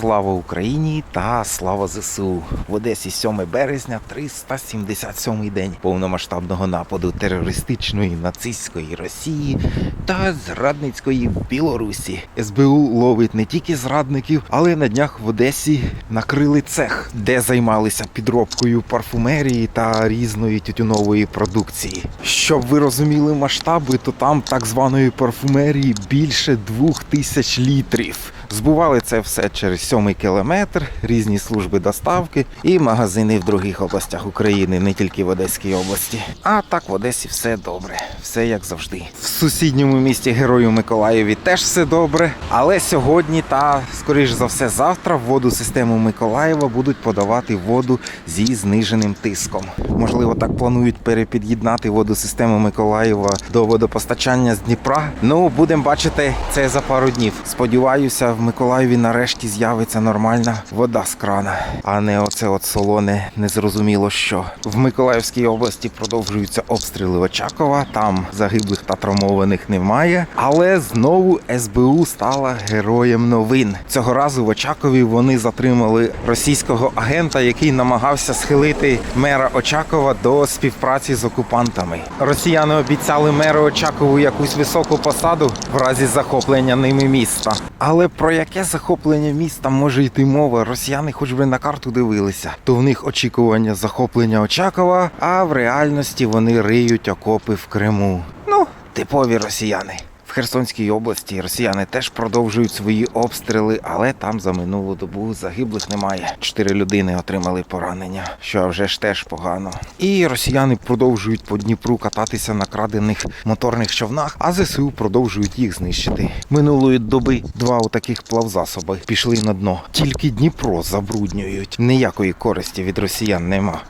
Слава Україні та слава ЗСУ. В Одесі 7 березня, 377 день повномасштабного нападу терористичної нацистської Росії та зрадницької Білорусі. СБУ ловить не тільки зрадників, але на днях в Одесі накрили цех, де займалися підробкою парфумерії та різної тютюнової продукції. Щоб ви розуміли масштаби, то там так званої парфумерії більше двох тисяч літрів. Збували це все через сьомий кілометр, різні служби доставки і магазини в других областях України, не тільки в Одеській області. А так в Одесі все добре, все як завжди. В сусідньому місті Герою Миколаєві теж все добре. Але сьогодні та скоріш за все завтра в воду систему Миколаєва будуть подавати воду зі зниженим тиском. Можливо, так планують перепід'єднати воду систему Миколаєва до водопостачання з Дніпра. Ну, будемо бачити це за пару днів. Сподіваюся, Миколаєві нарешті з'явиться нормальна вода з крана, а не оце от солоне, незрозуміло що. В Миколаївській області продовжуються обстріли Очакова. Там загиблих та травмованих немає. Але знову СБУ стала героєм новин. Цього разу в Очакові вони затримали російського агента, який намагався схилити мера Очакова до співпраці з окупантами. Росіяни обіцяли меру Очакову якусь високу посаду в разі захоплення ними міста. Але про яке захоплення міста може йти мова? Росіяни, хоч би на карту дивилися, то в них очікування захоплення Очакова, а в реальності вони риють окопи в Криму. Ну, типові росіяни. В Херсонській області росіяни теж продовжують свої обстріли, але там за минулу добу загиблих немає. Чотири людини отримали поранення, що вже ж теж погано. І росіяни продовжують по Дніпру кататися на крадених моторних човнах, а ЗСУ продовжують їх знищити. Минулої доби два отаких плавзасоби пішли на дно. Тільки Дніпро забруднюють. Ніякої користі від росіян нема.